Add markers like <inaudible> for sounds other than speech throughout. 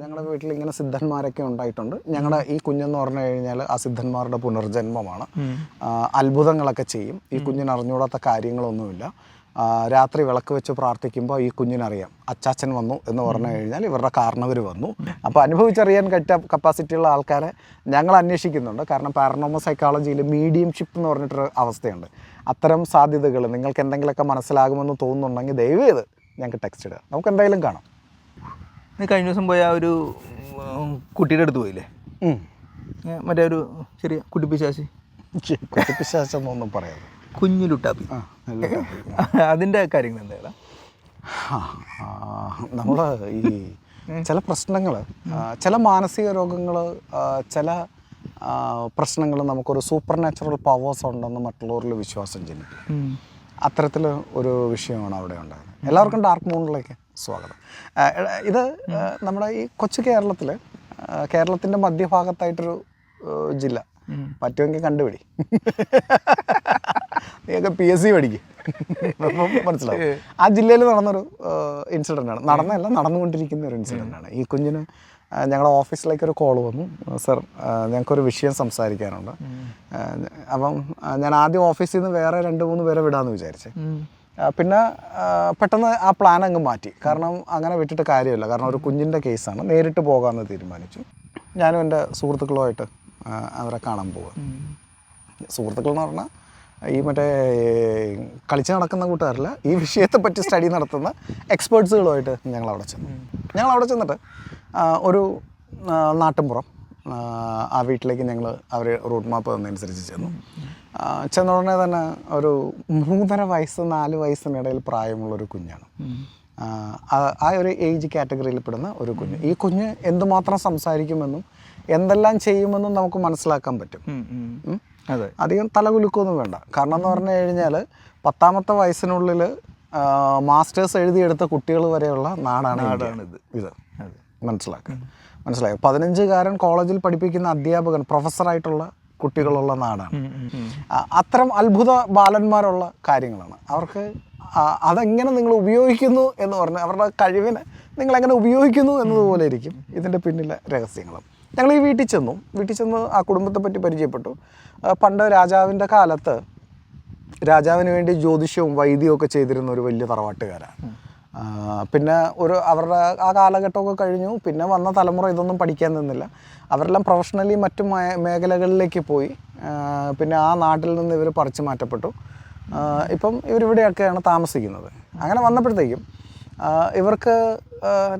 ഞങ്ങളുടെ വീട്ടിൽ ഇങ്ങനെ സിദ്ധന്മാരൊക്കെ ഉണ്ടായിട്ടുണ്ട്. ഞങ്ങളുടെ ഈ കുഞ്ഞെന്ന് പറഞ്ഞു കഴിഞ്ഞാൽ ആ സിദ്ധന്മാരുടെ പുനർജന്മമാണ്. അത്ഭുതങ്ങളൊക്കെ ചെയ്യും. ഈ കുഞ്ഞിന് അറിഞ്ഞുകൂടാത്ത കാര്യങ്ങളൊന്നുമില്ല. രാത്രി വിളക്ക് വെച്ച് പ്രാർത്ഥിക്കുമ്പോൾ ഈ കുഞ്ഞിനറിയാം അച്ചാച്ചൻ വന്നു എന്ന് പറഞ്ഞു കഴിഞ്ഞാൽ ഇവരുടെ കാരണവർ വന്നു. അപ്പോൾ അനുഭവിച്ചറിയാൻ കറ്റ കപ്പാസിറ്റിയുള്ള ആൾക്കാരെ ഞങ്ങൾ അന്വേഷിക്കുന്നുണ്ട്. കാരണം പാരനോമൽ സൈക്കോളജിയിൽ മീഡിയംഷിപ്പ് എന്ന് പറഞ്ഞിട്ടൊരു അവസ്ഥയുണ്ട്. അത്തരം സാധ്യതകൾ നിങ്ങൾക്ക് എന്തെങ്കിലുമൊക്കെ മനസ്സിലാകുമെന്ന് തോന്നുന്നുണ്ടെങ്കിൽ ദയവ് ചെയ്ത് ഞങ്ങൾക്ക് ടെക്സ്റ്റ് ഇടുക. നമുക്ക് എന്തായാലും കാണാം. നീ കഴിഞ്ഞ ദിവസം പോയ ആ ഒരു കുട്ടിയുടെ അടുത്ത് പോയില്ലേ? മറ്റേ ഒരു ചെറിയ കുട്ടിപ്പിശാശി. കുട്ടിപ്പിശാശെന്നൊന്നും പറയാതെ. കുഞ്ഞു ലുട്ടാപ്പി. അതിന്റെ കാര്യങ്ങൾ എന്താ നമ്മൾ ഈ ചില പ്രശ്നങ്ങൾ ചില മാനസിക രോഗങ്ങൾ ചില പ്രശ്നങ്ങൾ നമുക്കൊരു സൂപ്പർ നാച്ചുറൽ പവേഴ്സ് ഉണ്ടെന്ന് മറ്റുള്ളവരിൽ വിശ്വാസം ജനിക്കും അത്തരത്തിൽ ഒരു വിഷയമാണ് അവിടെ ഉണ്ടായത്. എല്ലാവർക്കും ഡാർക്ക് മൂണിലേക്ക് സ്വാഗതം. ഇത് നമ്മുടെ ഈ കൊച്ചു കേരളത്തിൽ കേരളത്തിന്റെ മധ്യഭാഗത്തായിട്ടൊരു ജില്ല. പറ്റുമെങ്കിൽ കണ്ടുപിടി. നീയൊക്കെ പി എസ് സി പഠിക്കും. മനസ്സിലാവും. ആ ജില്ലയിൽ നടന്നൊരു ഇൻസിഡന്റ് ആണ്. നടന്നല്ല നടന്നുകൊണ്ടിരിക്കുന്ന ഒരു ഇൻസിഡന്റ് ആണ്. ഈ കുഞ്ഞിന് ഞങ്ങളുടെ ഓഫീസിലേക്ക് ഒരു കോൾ വന്നു. സർ ഞങ്ങൾക്കൊരു വിഷയം സംസാരിക്കാനുണ്ട്. അപ്പം ഞാൻ ആദ്യം ഓഫീസിൽ നിന്ന് വേറെ രണ്ട് മൂന്ന് പേരെ വിടാമെന്ന് വിചാരിച്ചേ. പിന്നെ പെട്ടെന്ന് ആ പ്ലാൻ അങ്ങ് മാറ്റി. കാരണം അങ്ങനെ വിട്ടിട്ട് കാര്യമില്ല. കാരണം ഒരു കുഞ്ഞിന്റെ കേസാണ്. നേരിട്ട് പോകാമെന്ന് തീരുമാനിച്ചു. ഞാനും എന്റെ സുഹൃത്തുക്കളുമായിട്ട് അവരെ കാണാൻ പോവുക സുഹൃത്തുക്കൾ എന്ന് പറഞ്ഞാൽ ഈ മറ്റേ കളിച്ച് നടക്കുന്ന കൂട്ടുകാരല്ല ഈ വിഷയത്തെ പറ്റി സ്റ്റഡി നടത്തുന്ന എക്സ്പേർട്സുകളുമായിട്ട് ഞങ്ങൾ അവിടെ ചെന്നു. ഞങ്ങൾ അവിടെ ചെന്നിട്ട് ഒരു നാട്ടിൻപുറം ആ, വീട്ടിലേക്ക് ഞങ്ങൾ അവർ റൂട്ട് മാപ്പ് തന്നതനുസരിച്ച് ചെന്നു. ചെന്ന ഉടനെ തന്നെ ഒരു മൂന്നര വയസ്സ് നാല് വയസ്സിനിടയിൽ പ്രായമുള്ളൊരു കുഞ്ഞാണ്. ആ, ഒരു ഏജ് കാറ്റഗറിയിൽ പെടുന്ന ഒരു കുഞ്ഞ്. ഈ കുഞ്ഞ് എന്തുമാത്രം സംസാരിക്കുമെന്നും എന്തെല്ലാം ചെയ്യുമെന്നും നമുക്ക് മനസ്സിലാക്കാൻ പറ്റും. അതെ. അധികം തലകുലുക്കൊന്നും വേണ്ട. കാരണം എന്ന് പറഞ്ഞു കഴിഞ്ഞാൽ പത്താമത്തെ വയസ്സിനുള്ളിൽ മാസ്റ്റേഴ്സ് എഴുതിയെടുത്ത കുട്ടികൾ വരെയുള്ള നാടാണ്. ഇത്. മനസ്സിലാക്കുക മനസ്സിലായോ? പതിനഞ്ചുകാരൻ കോളേജിൽ പഠിപ്പിക്കുന്ന അധ്യാപകൻ പ്രൊഫസറായിട്ടുള്ള കുട്ടികളുള്ള നാടാണ്. അത്തരം അത്ഭുത ബാലന്മാരുള്ള കാര്യങ്ങളാണ്. അവർക്ക് അതെങ്ങനെ നിങ്ങൾ ഉപയോഗിക്കുന്നു എന്ന് പറഞ്ഞാൽ അവരുടെ കഴിവിനെ നിങ്ങൾ എങ്ങനെ ഉപയോഗിക്കുന്നു എന്നതുപോലെ ഇരിക്കും. ഇതിന്റെ പിന്നിലെ രഹസ്യങ്ങളും. ഞങ്ങൾ ഈ വീട്ടിൽ ചെന്നു. വീട്ടിൽ ചെന്ന് ആ കുടുംബത്തെ പറ്റി പരിചയപ്പെട്ടു. പണ്ട് രാജാവിന്റെ കാലത്ത് രാജാവിന് വേണ്ടി ജ്യോതിഷവും വൈദ്യവും ഒക്കെ ചെയ്തിരുന്ന ഒരു വലിയ തറവാട്ടുകാരാണ്. പിന്നെ ഒരു അവരുടെ ആ കാലഘട്ടമൊക്കെ കഴിഞ്ഞു. പിന്നെ വന്ന തലമുറ ഇതൊന്നും പഠിക്കാൻ നിന്നില്ല. അവരെല്ലാം പ്രൊഫഷണലി മറ്റു മേഖലകളിലേക്ക് പോയി. പിന്നെ ആ നാട്ടിൽ നിന്ന് ഇവർ പറിച്ചു മാറ്റപ്പെട്ടു. ഇപ്പം ഇവരിവിടെയൊക്കെയാണ് താമസിക്കുന്നത്. അങ്ങനെ വന്നപ്പോഴത്തേക്കും ഇവർക്ക്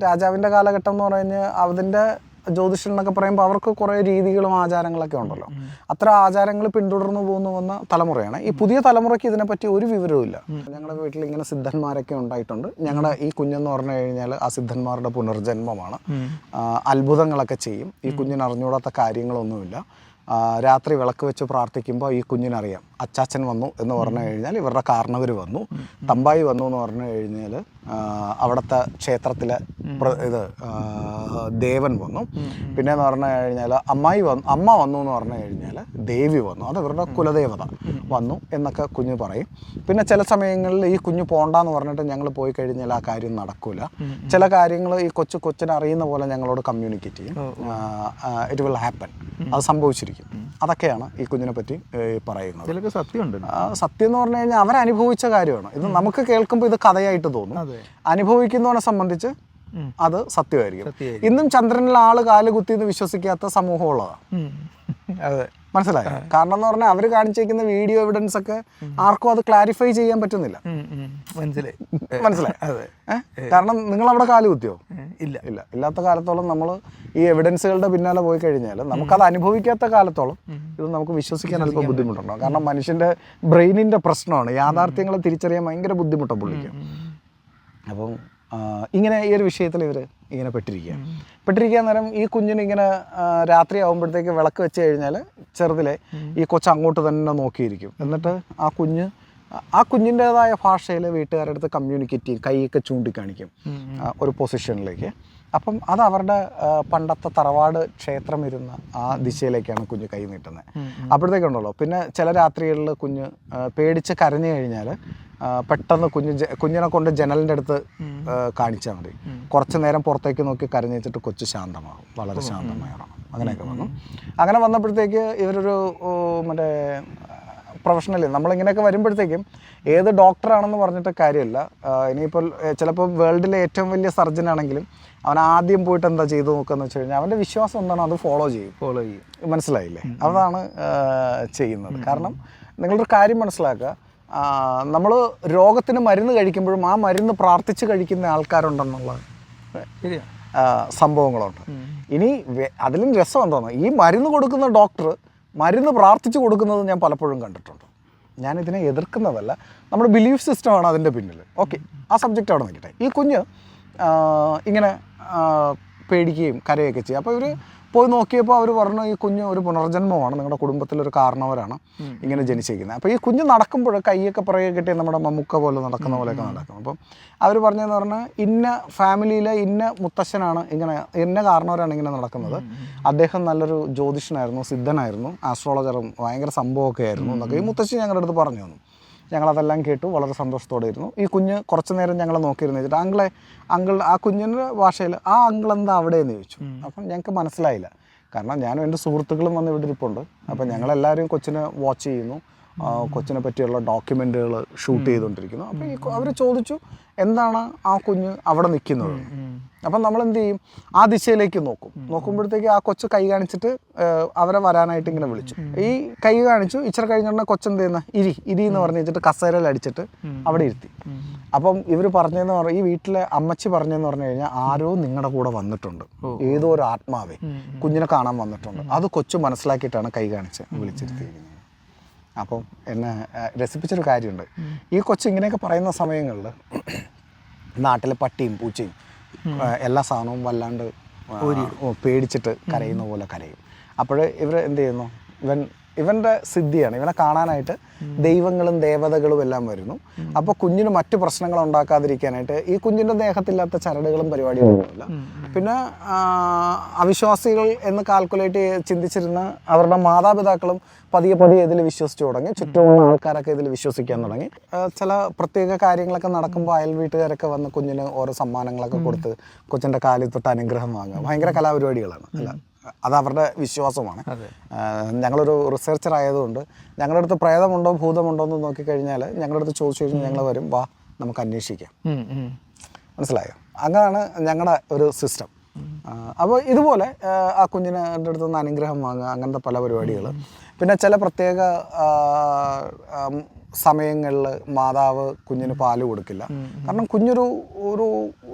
രാജാവിന്റെ കാലഘട്ടം എന്ന് പറഞ്ഞ് അതിന്റെ ജ്യോതിഷം എന്നൊക്കെ പറയുമ്പോൾ അവർക്ക് കുറേ രീതികളും ആചാരങ്ങളൊക്കെ ഉണ്ടല്ലോ. അത്ര ആചാരങ്ങൾ പിന്തുടർന്നു പോകുന്നു വന്ന തലമുറയാണ്. ഈ പുതിയ തലമുറയ്ക്ക് ഇതിനെപ്പറ്റി ഒരു വിവരവും ഇല്ല. ഞങ്ങളുടെ വീട്ടിൽ ഇങ്ങനെ സിദ്ധന്മാരൊക്കെ ഉണ്ടായിട്ടുണ്ട്. ഞങ്ങളുടെ ഈ കുഞ്ഞെന്ന് പറഞ്ഞു കഴിഞ്ഞാൽ ആ സിദ്ധന്മാരുടെ പുനർജന്മമാണ്. അത്ഭുതങ്ങളൊക്കെ ചെയ്യും. ഈ കുഞ്ഞിന് അറിഞ്ഞുകൂടാത്ത കാര്യങ്ങളൊന്നുമില്ല. രാത്രി വിളക്ക് വെച്ച് പ്രാർത്ഥിക്കുമ്പോൾ ഈ കുഞ്ഞിനറിയാം അച്ചാച്ചൻ വന്നു എന്ന് പറഞ്ഞു കഴിഞ്ഞാൽ ഇവരുടെ കാരണവർ വന്നു. തമ്പായി വന്നു എന്ന് പറഞ്ഞു കഴിഞ്ഞാൽ അവിടുത്തെ ക്ഷേത്രത്തിലെ ഇത് ദേവൻ വന്നു. പിന്നെ എന്ന് പറഞ്ഞു കഴിഞ്ഞാൽ അമ്മായി വന്നു അമ്മ വന്നു എന്ന് പറഞ്ഞു കഴിഞ്ഞാൽ ദേവി വന്നു. അത് ഇവരുടെ കുലദേവത വന്നു എന്നൊക്കെ കുഞ്ഞ് പറയും. പിന്നെ ചില സമയങ്ങളിൽ ഈ കുഞ്ഞ് പോണ്ടെന്ന് പറഞ്ഞിട്ട് ഞങ്ങൾ പോയി കഴിഞ്ഞാൽ ആ കാര്യം നടക്കൂല. ചില കാര്യങ്ങൾ ഈ കൊച്ചു കൊച്ചിനെ അറിയുന്ന പോലെ ഞങ്ങളോട് കമ്മ്യൂണിക്കേറ്റ് ചെയ്യും. ഇറ്റ് വിൽ ഹാപ്പൻ അത് സംഭവിച്ചിരിക്കും. അതൊക്കെയാണ് ഈ കുഞ്ഞിനെ പറ്റി പറയുന്നത്. സത്യം എന്ന് പറഞ്ഞു കഴിഞ്ഞാൽ അവരനുഭവിച്ച കാര്യമാണ്. ഇത് നമുക്ക് കേൾക്കുമ്പോൾ ഇത് കഥയായിട്ട് തോന്നും. അനുഭവിക്കുന്നവനെ സംബന്ധിച്ച്. അത് സത്യമായിരിക്കും. ഇന്നും ചന്ദ്രനിൽ ആൾ കാൽ കുത്തി എന്ന് വിശ്വസിക്കാത്ത ഉം. അതെ. മനസ്സിലായോ? കാരണം എന്ന് പറഞ്ഞാൽ അവർ കാണിച്ചേക്കുന്ന വീഡിയോ എവിഡൻസ് ഒക്കെ ആർക്കും അത് ക്ലാരിഫൈ ചെയ്യാൻ പറ്റുന്നില്ല. മനസ്സിലായി. മനസ്സിലായി? അതെ. കാരണം നിങ്ങൾ അവിടെ കാൽ കുത്തിയോ? ഇല്ല. ഇല്ല. ഇല്ലാത്ത കാലത്തോളം നമ്മൾ ഈ എവിഡൻസുകളുടെ പിന്നാലെ പോയി കഴിഞ്ഞാൽ അത് അനുഭവിക്കാത്ത കാലത്തോളം ഇത് നമുക്ക് വിശ്വസിക്കാൻ അല്പം ബുദ്ധിമുട്ടുണ്ടാവും കാരണം മനുഷ്യന്റെ ബ്രെയിനിന്റെ പ്രശ്നമാണ്. യാഥാർത്ഥ്യങ്ങളെ തിരിച്ചറിയാൻ ഭയങ്കര ബുദ്ധിമുട്ടാണ് പുള്ളിക്ക്. അപ്പം ഇങ്ങനെ ഈ ഒരു വിഷയത്തിൽ ഇവർ ഇങ്ങനെ പെട്ടിരിക്കുക പെട്ടിരിക്കുക നേരം ഈ കുഞ്ഞിന് ഇങ്ങനെ രാത്രി ആകുമ്പോഴത്തേക്ക് വിളക്ക് വെച്ച് കഴിഞ്ഞാൽ ചെറുതിലെ ഈ കൊച്ചു അങ്ങോട്ട് തന്നെ നോക്കിയിരിക്കും. എന്നിട്ട് ആ കുഞ്ഞ് ആ കുഞ്ഞിന്റെതായ ഭാഷയിൽ വീട്ടുകാരുടെ അടുത്ത് കമ്മ്യൂണിക്കേറ്റ് ചെയ്യും കൈയൊക്കെ ചൂണ്ടിക്കാണിക്കും ഒരു പൊസിഷനിലേക്ക് അപ്പം അത് അവരുടെ പണ്ടത്തെ തറവാട് ക്ഷേത്രം ഇരുന്ന ആ ദിശയിലേക്കാണ് കുഞ്ഞ് കൈ നീട്ടുന്നത്. അപ്പോഴത്തേക്കുണ്ടല്ലോ പിന്നെ ചില രാത്രികളിൽ കുഞ്ഞ് പേടിച്ച് കരഞ്ഞു കഴിഞ്ഞാൽ പെട്ടെന്ന് കുഞ്ഞ് കുഞ്ഞിനെ കൊണ്ട് ജനലിന്റെ അടുത്ത് കാണിച്ചാൽ മതി. കുറച്ച് നേരം പുറത്തേക്ക് നോക്കി കരഞ്ഞിട്ട് കൊച്ചു ശാന്തമാകും. വളരെ ശാന്തമാകണം അങ്ങനെയൊക്കെ വന്നു. അങ്ങനെ വന്നപ്പോഴത്തേക്ക് ഇവരൊരു മറ്റേ പ്രൊഫഷണൽ നമ്മളിങ്ങനെയൊക്കെ വരുമ്പോഴത്തേക്കും ഏത് ഡോക്ടറാണെന്ന് പറഞ്ഞിട്ട് കാര്യമില്ല. ഇനിയിപ്പോൾ ചിലപ്പോൾ വേൾഡിലെ ഏറ്റവും വലിയ സർജൻ ആണെങ്കിലും അവൻ ആദ്യം പോയിട്ട് എന്താ ചെയ്തു നോക്കുകയെന്ന് വെച്ച് കഴിഞ്ഞാൽ അവന്റെ വിശ്വാസം എന്താണോ? അത് ഫോളോ ചെയ്യും. ഫോളോ ചെയ്യും. മനസ്സിലായില്ലേ? അതാണ് ചെയ്യുന്നത്. കാരണം നിങ്ങളൊരു കാര്യം മനസ്സിലാക്കുക. നമ്മൾ രോഗത്തിന് മരുന്ന് കഴിക്കുമ്പോഴും ആ മരുന്ന് പ്രാർത്ഥിച്ച് കഴിക്കുന്ന ആൾക്കാരുണ്ടെന്നുള്ള സംഭവങ്ങളുണ്ട്. ഇനി അതിലും രസം എന്താണ് ഈ മരുന്ന് കൊടുക്കുന്ന ഡോക്ടർ മരുന്ന് പ്രാർത്ഥിച്ച് കൊടുക്കുന്നത് ഞാൻ പലപ്പോഴും കണ്ടിട്ടുണ്ട്. ഞാൻ ഇതിനെ എതിർക്കുന്നതല്ല നമ്മുടെ ബിലീഫ് സിസ്റ്റമാണ് അതിന്റെ പിന്നിൽ ഓക്കെ ആ സബ്ജക്റ്റ് അവിടെ നിൽക്കട്ടെ. ഈ കുഞ്ഞ് ഇങ്ങനെ പേടിക്കുകയും കരയൊക്കെ ചെയ്യും. അപ്പോൾ ഇവർ പോയി നോക്കിയപ്പോൾ അവർ പറഞ്ഞു ഈ കുഞ്ഞ് ഒരു പുനർജന്മമാണ് നിങ്ങളുടെ കുടുംബത്തിലൊരു കാരണവരാണ് ഇങ്ങനെ ജനിച്ചിരിക്കുന്നത് അപ്പോൾ ഈ കുഞ്ഞ് നടക്കുമ്പോൾ കൈയൊക്കെ പുറകെ കിട്ടി നമ്മുടെ മമ്മുക്ക പോലെ നടക്കുന്ന പോലെയൊക്കെ നടക്കും. അപ്പം അവർ പറഞ്ഞതെന്ന് പറഞ്ഞാൽ ഇന്ന ഫാമിലിയിലെ ഇന്ന മുത്തശ്ശനാണ് ഇങ്ങനെ ഇന്ന കാരണവരാണ് ഇങ്ങനെ നടക്കുന്നത്. അദ്ദേഹം നല്ലൊരു ജ്യോതിഷനായിരുന്നു സിദ്ധനായിരുന്നു ആസ്ട്രോളജറും ഭയങ്കര സംഭവമൊക്കെ ആയിരുന്നു എന്നൊക്കെ ഈ മുത്തശ്ശി ഞങ്ങളുടെ അടുത്ത് പറഞ്ഞു തന്നു. ഞങ്ങളതെല്ലാം കേട്ടു വളരെ സന്തോഷത്തോടെ ഇരുന്നു ഈ കുഞ്ഞ് കുറച്ച് നേരം ഞങ്ങളെ നോക്കിയിരുന്നു. വെച്ചിട്ട് അങ്കിളെ അങ്കിൾ ആ കുഞ്ഞിന്റെ ഭാഷയിൽ ആ അങ്കിൾ എന്താ അവിടെ എന്ന് ചോദിച്ചു അപ്പം ഞങ്ങൾക്ക് മനസ്സിലായില്ല. കാരണം ഞാനും എന്റെ സുഹൃത്തുക്കളും വന്ന് ഇവിടെ ഇരിപ്പുണ്ട്. അപ്പം ഞങ്ങളെല്ലാവരും കൊച്ചിനെ വാച്ച് ചെയ്യുന്നു. കൊച്ചിനെ പറ്റിയുള്ള ഡോക്യുമെന്റുകൾ ഷൂട്ട് ചെയ്തുകൊണ്ടിരിക്കുന്നു. അപ്പോൾ അവർ ചോദിച്ചു എന്താണ് ആ കുഞ്ഞ് അവിടെ നിൽക്കുന്നത്? അപ്പം നമ്മൾ എന്ത് ചെയ്യും? ആ ദിശയിലേക്ക് നോക്കും. നോക്കുമ്പോഴത്തേക്ക് ആ കൊച്ച് കൈ കാണിച്ചിട്ട് അവരെ വരാനായിട്ട് ഇങ്ങനെ വിളിച്ചു. ഈ കൈ കാണിച്ചു ഇച്ചിരി കഴിഞ്ഞിട്ട് കൊച്ചെന്ത് ചെയ്യുന്ന? ഇരി ഇരി എന്ന് പറഞ്ഞു വെച്ചിട്ട് കസേരയിൽ അടിച്ചിട്ട് അവിടെ ഇരുത്തി. അപ്പം ഇവർ പറഞ്ഞതെന്ന് പറഞ്ഞാൽ ഈ വീട്ടിലെ അമ്മച്ചി പറഞ്ഞതെന്ന് പറഞ്ഞു കഴിഞ്ഞാൽ ആരോ നിങ്ങളുടെ കൂടെ വന്നിട്ടുണ്ട്. ഏതോ ഒരു ആത്മാവേ കുഞ്ഞിനെ കാണാൻ വന്നിട്ടുണ്ട്. അത് കൊച്ചു മനസ്സിലാക്കിയിട്ടാണ് കൈ കാണിച്ച് വിളിച്ചിരുത്തിയിരിക്കുന്നത്. അപ്പം എന്നെ രസിപ്പിച്ചൊരു കാര്യമുണ്ട്. ഈ കൊച്ചിങ്ങനെയൊക്കെ പറയുന്ന സമയങ്ങളിൽ നാട്ടിലെ പട്ടിയും പൂച്ചയും എല്ലാ സാധനവും വല്ലാണ്ട് പേടിച്ചിട്ട് കരയുന്ന പോലെ കരയും. അപ്പോൾ ഇവർ എന്ത് ചെയ്യുന്നു? ഇവൻ ഇവന്റെ സിദ്ധിയാണ്. ഇവനെ കാണാനായിട്ട് ദൈവങ്ങളും ദേവതകളും എല്ലാം വരുന്നു. അപ്പൊ കുഞ്ഞിന് മറ്റു പ്രശ്നങ്ങൾ ഉണ്ടാക്കാതിരിക്കാനായിട്ട് ഈ കുഞ്ഞിന്റെ ദേഹത്തില്ലാത്ത ചരടുകളും പരിപാടികളൊന്നുമില്ല പിന്നെ അവിശ്വാസികൾ എന്ന് കാൽക്കുലേറ്റ് ചിന്തിച്ചിരുന്ന അവരുടെ മാതാപിതാക്കളും പതിയെ പതിയെ ഇതിൽ വിശ്വസിച്ചു തുടങ്ങി. ചുറ്റുമുള്ള ആൾക്കാരൊക്കെ ഇതിൽ വിശ്വസിക്കാൻ തുടങ്ങി. ചില പ്രത്യേക കാര്യങ്ങളൊക്കെ നടക്കുമ്പോൾ അയൽ വീട്ടുകാരൊക്കെ വന്ന് കുഞ്ഞിന് ഓരോ സമ്മാനങ്ങളൊക്കെ കൊടുത്ത് കൊച്ചിന്റെ കാലിൽ തൊട്ട് അനുഗ്രഹം വാങ്ങുക. ഭയങ്കര കലാപരിപാടികളാണ്. അല്ല? അത് അവരുടെ വിശ്വാസമാണ്. ഞങ്ങളൊരു റിസർച്ചർ ആയതുകൊണ്ട് ഞങ്ങളുടെ അടുത്ത് പ്രേതമുണ്ടോ ഭൂതമുണ്ടോ എന്ന് നോക്കിക്കഴിഞ്ഞാൽ ഞങ്ങളുടെ അടുത്ത് ചോദിച്ചു കഴിഞ്ഞാൽ ഞങ്ങൾ വരും വാ നമുക്ക് അന്വേഷിക്കാം. മനസ്സിലായോ? അങ്ങനെയാണ് ഞങ്ങളുടെ ഒരു സിസ്റ്റം അപ്പോൾ ഇതുപോലെ ആ, ആ കുഞ്ഞിന് എന്റെ അടുത്ത് നിന്ന് അനുഗ്രഹം വാങ്ങുക അങ്ങനത്തെ പല പരിപാടികൾ പിന്നെ ചില പ്രത്യേക സമയങ്ങളിൽ മാതാവ് കുഞ്ഞിന് പാൽ കൊടുക്കില്ല. കാരണം കുഞ്ഞൊരു ഒരു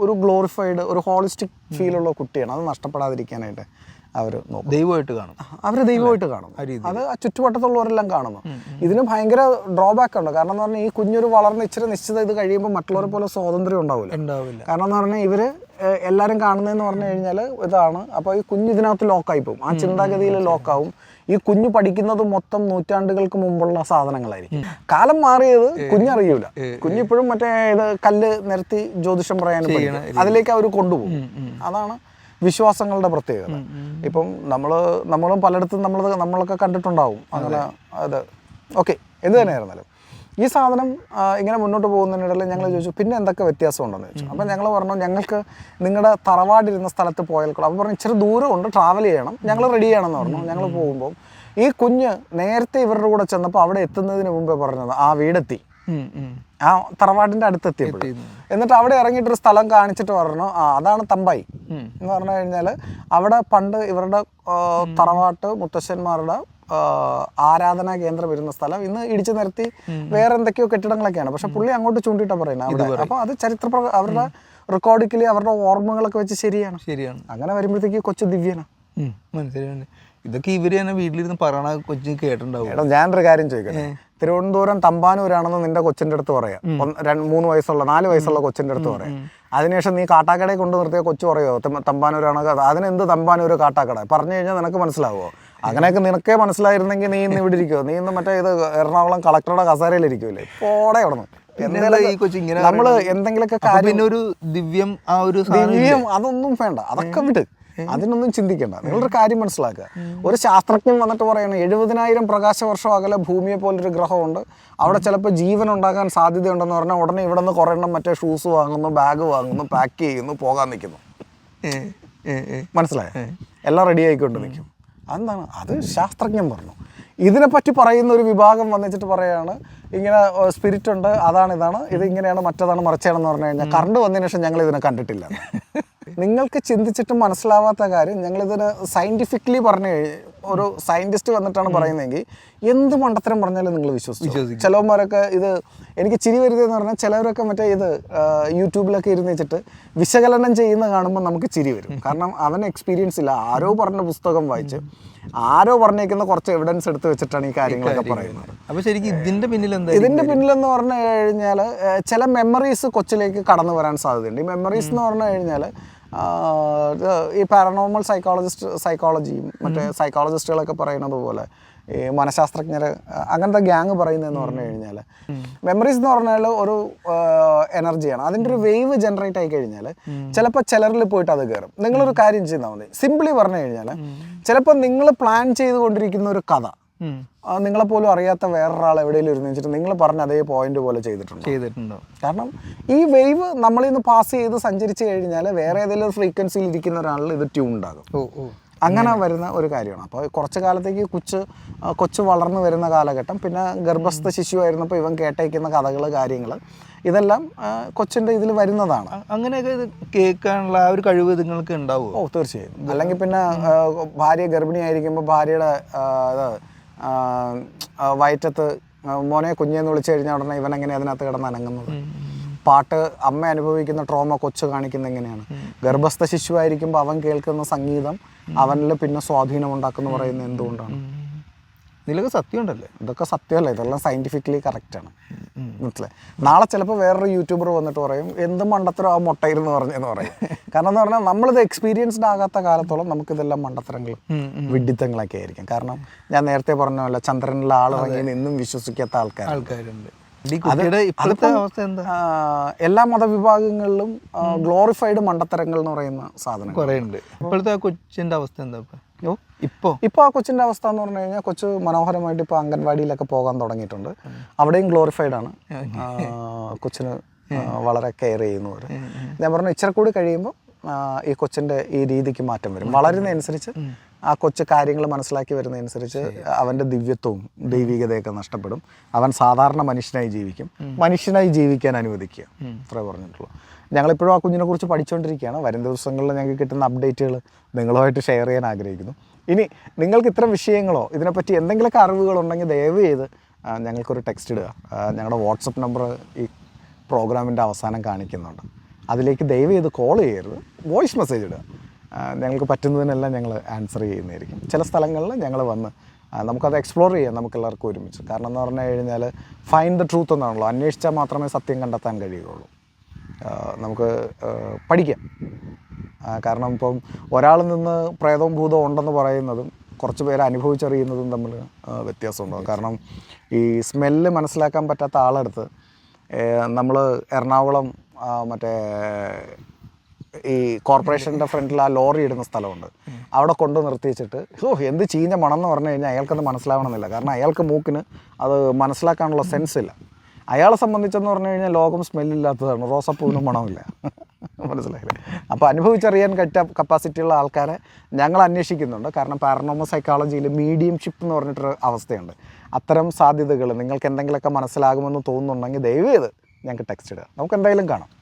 ഒരു ഗ്ലോറിഫൈഡ് ഒരു ഹോളിസ്റ്റിക് ഫീലുള്ള കുട്ടിയാണ്. അത് നഷ്ടപ്പെടാതിരിക്കാനായിട്ട്. അവർ ദൈവമായിട്ട് കാണും. അവർ ദൈവമായിട്ട് കാണും. അത് ചുറ്റുവട്ടത്തുള്ളവരെല്ലാം കാണുന്നു ഇതിന് ഭയങ്കര ഡ്രോബാക്ക് ഉണ്ട്. കാരണം എന്ന് പറഞ്ഞാൽ ഈ കുഞ്ഞൊരു വളർന്ന് ഇച്ചിരി നിശ്ചിത ഇത് കഴിയുമ്പോൾ മറ്റുള്ളവരെ പോലെ സ്വാതന്ത്ര്യം ഉണ്ടാവില്ല. ഉണ്ടാവില്ല. കാരണം എന്ന് പറഞ്ഞാൽ ഇവർ എല്ലാരും എല്ലാവരും കാണുന്നതെന്ന് പറഞ്ഞു കഴിഞ്ഞാൽ ഇതാണ്. അപ്പോൾ ഈ കുഞ്ഞ് ഇതിനകത്ത് ലോക്കായി പോകും. ആ ചിന്താഗതിയിൽ ലോക്കാവും ഈ കുഞ്ഞ് പഠിക്കുന്നത് മൊത്തം നൂറ്റാണ്ടുകൾക്ക് മുമ്പുള്ള സാധനങ്ങളായിരിക്കും. കാലം മാറിയത് കുഞ്ഞറിയൂല. കുഞ്ഞിപ്പോഴും മറ്റേ ഇത് കല്ല് നിരത്തി ജ്യോതിഷം പറയാനും. അതിലേക്ക് അവർ കൊണ്ടുപോകും. അതാണ് വിശ്വാസങ്ങളുടെ പ്രത്യേകത. ഇപ്പം നമ്മൾ നമ്മളും പലയിടത്തും നമ്മൾ നമ്മളൊക്കെ കണ്ടിട്ടുണ്ടാവും. അങ്ങനെ അത്. ഓക്കെ എന്ത് തന്നെയായിരുന്നാലും. ഈ സാധനം ഇങ്ങനെ മുന്നോട്ട് പോകുന്നതിനിടയിൽ ഞങ്ങൾ ചോദിച്ചു പിന്നെ എന്തൊക്കെ വ്യത്യാസം ഉണ്ടെന്ന് ചോദിച്ചു അപ്പം ഞങ്ങൾ പറഞ്ഞു ഞങ്ങൾക്ക് നിങ്ങളുടെ തറവാടിരുന്ന സ്ഥലത്ത് പോയാൽ കൊള്ളാം അപ്പോൾ പറഞ്ഞു ഇച്ചിരി ദൂരമുണ്ട് ട്രാവൽ ചെയ്യണം. ഞങ്ങൾ റെഡി ചെയ്യണമെന്ന് പറഞ്ഞു. ഞങ്ങൾ പോകുമ്പോൾ ഈ കുഞ്ഞ് നേരത്തെ ഇവരുടെ കൂടെ ചെന്നപ്പോൾ അവിടെ എത്തുന്നതിന് മുമ്പേ പറഞ്ഞത് ആ വീടെത്തി. ആ തറവാടിന്റെ അടുത്തെത്തിയപ്പോൾ എന്നിട്ട് അവിടെ ഇറങ്ങിയിട്ട് ഒരു സ്ഥലം കാണിച്ചിട്ട് പറഞ്ഞു ആ അതാണ് തമ്പായി. എന്ന് പറഞ്ഞു കഴിഞ്ഞാൽ അവിടെ പണ്ട് ഇവരുടെ തറവാട്ട് മുത്തശ്ശന്മാരുടെ ആരാധനാ കേന്ദ്രം വരുന്ന സ്ഥലം. ഇന്ന് ഇടിച്ചു നിരത്തി വേറെ എന്തൊക്കെയോ കെട്ടിടങ്ങളൊക്കെയാണ്. പക്ഷെ പുള്ളി അങ്ങോട്ട് ചൂണ്ടിയിട്ടാണ് പറയുന്നത് അവിടെ. അപ്പോൾ അത് ചരിത്ര അവരുടെ റെക്കോർഡിക്കലി അവരുടെ ഓർമ്മകളൊക്കെ വെച്ച് ശരിയാണ്. ശരിയാണ്. അങ്ങനെ വരുമ്പോഴത്തേക്ക് കൊച്ചു ദിവ്യനാണ് മനസ്സിലാണ് ഇതൊക്കെ ഇവർ തന്നെ വീട്ടിലിരുന്ന് പറയണ കൊച്ചു കേട്ടിട്ടുണ്ടാവും. ഞാൻ ഞാനൊരു കാര്യം ചോദിക്കട്ടെ? തിരുവനന്തപുരം തമ്പാനൂരാണെന്ന് നിന്റെ കൊച്ചിന്റെ അടുത്ത് പറയാം. രണ്ട് മൂന്ന് വയസ്സുള്ള നാല് വയസ്സുള്ള കൊച്ചിന്റെ അടുത്ത് പറയാം. അതിനുശേഷം നീ കാട്ടാക്കടയിൽ കൊണ്ട് നിർത്തിയ കൊച്ചു പറയോ? "തം- തമ്പാനൂരാണ് അത് അതിനെന്ത് തമ്പാനൂര് കാട്ടാക്കട? പറഞ്ഞു കഴിഞ്ഞാൽ നിനക്ക് മനസ്സിലാവോ അങ്ങനെയൊക്കെ നിനക്കേ മനസ്സിലായിരുന്നെങ്കിൽ നീ ഇന്ന് ഇവിടെ ഇരിക്കുമോ നീ ഇന്ന് മറ്റേ ഇത് എറണാകുളം കളക്ടറുടെ കസേരയിൽ ഇരിക്കൂലേ? പോടെ അവിടെ ഇങ്ങനെ നമ്മൾ എന്തെങ്കിലുമൊക്കെ കാര്യം ഒരു ദിവ്യം ആ ഒരു ദിവ്യം അതൊന്നും വേണ്ട. അതൊക്കെ വിട്ട് അതിനൊന്നും ചിന്തിക്കണ്ട. നിങ്ങളൊരു കാര്യം മനസ്സിലാക്കുക. ഒരു ശാസ്ത്രജ്ഞൻ വന്നിട്ട് പറയണം എഴുപതിനായിരം പ്രകാശ വർഷം അകലെ ഭൂമിയെ പോലൊരു ഗ്രഹമുണ്ട്. അവിടെ ചിലപ്പോൾ ജീവൻ ഉണ്ടാകാൻ സാധ്യതയുണ്ടെന്ന് പറഞ്ഞാൽ ഉടനെ ഇവിടെ നിന്ന് കുറേ എണ്ണം മറ്റേ ഷൂസ് വാങ്ങുന്നു ബാഗ് വാങ്ങുന്നു പാക്ക് ചെയ്യുന്നു പോകാൻ നിൽക്കുന്നു. മനസ്സിലായോ? എല്ലാം റെഡി ആയിക്കൊണ്ട് നിൽക്കും. അതെന്താണ്? അത് ശാസ്ത്രജ്ഞൻ പറഞ്ഞു. ഇതിനെപ്പറ്റി പറയുന്ന ഒരു വിഭാഗം വന്നിച്ചിട്ട് പറയാണ് ഇങ്ങനെ സ്പിരിറ്റ് ഉണ്ട് അതാണ് ഇതാണ് ഇത് ഇങ്ങനെയാണ് മറ്റതാണ് മറിച്ചാണെന്ന് പറഞ്ഞു കഴിഞ്ഞാൽ കറണ്ട് വന്നതിന് ശേഷം ഞങ്ങൾ ഇതിനെ കണ്ടിട്ടില്ല. <laughs> നിങ്ങൾക്ക് ചിന്തിച്ചിട്ട് മനസ്സിലാവാത്ത കാര്യം ഞങ്ങളിതിന് സയന്റിഫിക്കലി പറഞ്ഞു ഒരു സയന്റിസ്റ്റ് വന്നിട്ടാണ് പറയുന്നതെങ്കിൽ എന്ത് മണ്ടത്തരം പറഞ്ഞാലും നിങ്ങൾ വിശ്വസിക്കും. ചിലവന്മാരൊക്കെ ഇത് എനിക്ക് ചിരി വരുന്നതെന്ന് പറഞ്ഞാൽ ചിലവരൊക്കെ മറ്റേ ഇത് യൂട്യൂബിലൊക്കെ ഇരുന്ന് വെച്ചിട്ട് വിശകലനം ചെയ്യുന്ന കാണുമ്പോൾ നമുക്ക് ചിരി വരും. കാരണം അവൻ എക്സ്പീരിയൻസ് ഇല്ല. ആരോ പറഞ്ഞ പുസ്തകം വായിച്ച് ആരോ പറഞ്ഞേക്കുന്ന കുറച്ച് എവിഡൻസ് എടുത്ത് വെച്ചിട്ടാണ് ഈ കാര്യങ്ങളൊക്കെ പറയുന്നത്. അപ്പൊ ശരിക്കും ഇതിന്റെ പിന്നിൽ എന്താ ഇതിന്റെ പിന്നിലെന്ന് പറഞ്ഞു കഴിഞ്ഞാൽ ചില മെമ്മറീസ് കൊച്ചിലേക്ക് കടന്നു വരാൻ സാധ്യതയുണ്ട്. ഈ മെമ്മറീസ് എന്ന് പറഞ്ഞു കഴിഞ്ഞാൽ ഈ പാരനോർമൽ സൈക്കോളജിസ്റ്റ് സൈക്കോളജിയും മറ്റേ സൈക്കോളജിസ്റ്റുകളൊക്കെ പറയുന്നത് പോലെ ഈ മനഃശാസ്ത്രജ്ഞർ അങ്ങനത്തെ ഗ്യാങ് പറയുന്നതെന്ന് പറഞ്ഞു കഴിഞ്ഞാൽ മെമ്മറീസ് എന്ന് പറഞ്ഞാൽ ഒരു എനർജിയാണ് അതിന്റെ ഒരു വേവ് ജനറേറ്റ് ആയി കഴിഞ്ഞാൽ ചിലപ്പോൾ ചിലരിൽ പോയിട്ട് അത് കയറും നിങ്ങളൊരു കാര്യം ചെയ്താൽ മതി. സിമ്പിളി പറഞ്ഞു കഴിഞ്ഞാൽ ചിലപ്പോൾ നിങ്ങൾ പ്ലാൻ ചെയ്തുകൊണ്ടിരിക്കുന്ന ഒരു കഥ ഉം. പോലും അറിയാത്ത വേറൊരാൾ എവിടെയെങ്കിലും ഇരുന്ന് വെച്ചിട്ട് നിങ്ങൾ പറഞ്ഞ അതേ പോയിന്റ് പോലെ ചെയ്തിട്ടുണ്ട്? ചെയ്തിട്ടുണ്ടോ? കാരണം ഈ വേവ് നമ്മളിൽ നിന്ന് പാസ് ചെയ്ത് സഞ്ചരിച്ചു കഴിഞ്ഞാൽ വേറെ ഏതെങ്കിലും ഫ്രീക്വൻസിയിൽ ഇരിക്കുന്ന ഒരാളിൽ ഇത് ട്യൂൺ ഉണ്ടാകും. അങ്ങനെ വരുന്ന ഒരു കാര്യമാണ്. അപ്പോൾ കുറച്ച് കാലത്തേക്ക് കൊച്ച് കൊച്ച് വളർന്നു വരുന്ന കാലഘട്ടം പിന്നെ ഗർഭസ്ഥ ശിശു ആയിരുന്നപ്പോൾ ഇവൻ കേട്ടേക്കുന്ന കഥകൾ കാര്യങ്ങൾ ഇതെല്ലാം കൊച്ചിന്റെ കൊച്ചിന്റെ ഇതിൽ വരുന്നതാണ് അങ്ങനെയൊക്കെ ഇത് കേൾക്കാനുള്ള ആ ഒരു കഴിവ് നിങ്ങൾക്ക് ഉണ്ടാവും ഓ തീർച്ചയായും. അല്ലെങ്കിൽ പിന്നെ ഭാര്യ ഗർഭിണിയായിരിക്കുമ്പോൾ ഭാര്യയുടെ വയറ്റത്ത് മോനെ കുഞ്ഞെന്ന് വിളിച്ചു കഴിഞ്ഞാൽ ഉടനെ ഇവൻ എങ്ങനെ അതിനകത്ത് കിടന്ന് അനങ്ങുന്നത്? പാട്ട് അമ്മ അനുഭവിക്കുന്ന ട്രോമ കൊച്ചു കാണിക്കുന്ന എങ്ങനെയാണ്? ഗർഭസ്ഥ ശിശുവായിരിക്കുമ്പോൾ അവൻ കേൾക്കുന്ന സംഗീതം അവനിൽ പിന്നെ സ്വാധീനം ഉണ്ടാക്കുന്ന പറയുന്നത് എന്തുകൊണ്ടാണ്? ഇതിലൊക്കെ സത്യം ഉണ്ടല്ലേ ഇതൊക്കെ സത്യമല്ല? ഇതെല്ലാം സയന്റിഫിക്കലി കറക്റ്റാണ് മനസ്സിലായി? നാളെ ചിലപ്പോൾ വേറൊരു യൂട്യൂബർ വന്നിട്ട് പറയും എന്ത് മണ്ടത്തരം ആ മുട്ടയിരുന്ന് പറഞ്ഞെന്ന് പറയും. കാരണം എന്ന് പറഞ്ഞാൽ നമ്മളിത് എക്സ്പീരിയൻസ്ഡ് ആകാത്ത കാലത്തോളം നമുക്കിതെല്ലാം മണ്ടത്തരങ്ങളും വിഡിത്തങ്ങളൊക്കെ ആയിരിക്കും. കാരണം ഞാൻ നേരത്തെ പറഞ്ഞ പോലെ ചന്ദ്രനിൽ ആളിറങ്ങി നിന്നും വിശ്വസിക്കാത്ത ആൾക്കാർ ആൾക്കാരുണ്ട്. എല്ലാ മതവിഭാഗങ്ങളിലും ഗ്ലോറിഫൈഡ് മണ്ടത്തരങ്ങൾ എന്ന് പറയുന്ന സാധനം കുറേ ഉണ്ട് ഇപ്പോഴത്തെ ആ കൊച്ചിന്റെ അവസ്ഥ എന്താ ഇപ്പൊ? ഇപ്പോ ഇപ്പോൾ ആ കൊച്ചിന്റെ അവസ്ഥ എന്ന് പറഞ്ഞു കഴിഞ്ഞാൽ കൊച്ചു മനോഹരമായിട്ട് ഇപ്പോൾ അംഗൻവാടിയിലൊക്കെ പോകാൻ തുടങ്ങിയിട്ടുണ്ട്. അവിടെയും ഗ്ലോറിഫൈഡ് ആണ്. കൊച്ചിന് വളരെ കെയർ ചെയ്യുന്നവർ ഞാൻ പറഞ്ഞു ഇച്ചിരി കൂടി കഴിയുമ്പോൾ ഈ കൊച്ചിന്റെ ഈ രീതിക്ക് മാറ്റം വരും. വളരുന്നതനുസരിച്ച് ആ കൊച്ചു കാര്യങ്ങൾ മനസ്സിലാക്കി വരുന്നതനുസരിച്ച് അവന്റെ ദിവ്യത്വവും ദൈവികതയൊക്കെ നഷ്ടപ്പെടും. അവൻ സാധാരണ മനുഷ്യനായി ജീവിക്കും. മനുഷ്യനായി ജീവിക്കാൻ അനുവദിക്കുക. അത്രേ പറഞ്ഞിട്ടുള്ളൂ. ഞങ്ങളിപ്പോഴും ആ കുഞ്ഞിനെ കുറിച്ച് പഠിച്ചുകൊണ്ടിരിക്കുകയാണ്. വരും ദിവസങ്ങളിൽ ഞങ്ങൾക്ക് കിട്ടുന്ന അപ്ഡേറ്റുകൾ നിങ്ങളുമായിട്ട് ഷെയർ ചെയ്യാൻ ആഗ്രഹിക്കുന്നു. ഇനി നിങ്ങൾക്ക് ഇത്തരം വിഷയങ്ങളോ ഇതിനെപ്പറ്റി എന്തെങ്കിലുമൊക്കെ അറിവുകളുണ്ടെങ്കിൽ ദയവ് ചെയ്ത് ഞങ്ങൾക്കൊരു ടെക്സ്റ്റ് ഇടുക. ഞങ്ങളുടെ വാട്സപ്പ് നമ്പർ ഈ പ്രോഗ്രാമിന്റെ അവസാനം കാണിക്കുന്നുണ്ട്. അതിലേക്ക് ദയവ് ചെയ്ത് കോൾ ചെയ്യരുത്. വോയിസ് മെസ്സേജ് ഇടുക. ഞങ്ങൾക്ക് പറ്റുന്നതിനെല്ലാം ഞങ്ങൾ ആൻസർ ചെയ്യുന്നതായിരിക്കും. ചില സ്ഥലങ്ങളിൽ ഞങ്ങൾ വന്ന് നമുക്കത് എക്സ്പ്ലോർ ചെയ്യാം നമുക്ക് എല്ലാവർക്കും ഒരുമിച്ച്. കാരണം എന്ന് പറഞ്ഞു കഴിഞ്ഞാൽ ഫൈൻഡ് ദ ട്രൂത്ത് എന്നാണല്ലോ. അന്വേഷിച്ചാൽ മാത്രമേ സത്യം കണ്ടെത്താൻ കഴിയുകയുള്ളൂ. ആ, നമുക്ക് പഠിക്കാം. കാരണം ഇപ്പം ഒരാളിൽ നിന്ന് പ്രേതവും ഭൂതവും ഉണ്ടെന്ന് പറയുന്നതും കുറച്ച് പേര് അനുഭവിച്ചറിയുന്നതും തമ്മിൽ വ്യത്യാസമുണ്ടാകും കാരണം ഈ സ്മെല്ല് മനസ്സിലാക്കാൻ പറ്റാത്ത ആളെടുത്ത് നമ്മൾ എറണാകുളം മറ്റേ ഈ കോർപ്പറേഷന്റെ ഫ്രണ്ടിൽ ആ ലോറി ഇടുന്ന സ്ഥലമുണ്ട്. അവിടെ കൊണ്ട് നിർത്തിച്ചിട്ട് ഓ എന്ത് ചീഞ്ഞ മണം എന്ന് പറഞ്ഞു കഴിഞ്ഞാൽ അയാൾക്കത് മനസ്സിലാവണമെന്നില്ല. കാരണം അയാൾക്ക് മൂക്കിന് അത് മനസ്സിലാക്കാനുള്ള സെൻസ് ഇല്ല അയാളെ സംബന്ധിച്ചെന്ന് പറഞ്ഞു കഴിഞ്ഞാൽ ലോകം സ്മെല്ലില്ലാത്തതാണ്. റോസപ്പൂവിന് മണമില്ല. മനസ്സിലായില്ലേ? അപ്പോൾ അനുഭവിച്ചറിയാൻ കറ്റ കപ്പാസിറ്റിയുള്ള ആൾക്കാരെ ഞങ്ങൾ അന്വേഷിക്കുന്നുണ്ട്. കാരണം പാരനോമ സൈക്കോളജിയിൽ മീഡിയംഷിപ്പ് എന്ന് പറഞ്ഞിട്ടൊരു അവസ്ഥയുണ്ട്. അത്തരം സാധ്യതകൾ നിങ്ങൾക്ക് എന്തെങ്കിലുമൊക്കെ മനസ്സിലാകുമെന്ന് തോന്നുന്നുണ്ടെങ്കിൽ ദയവ് ചെയ്ത് ഞങ്ങൾക്ക് ടെക്സ്റ്റ് ഇടുക. നമുക്ക് എന്തായാലും കാണാം.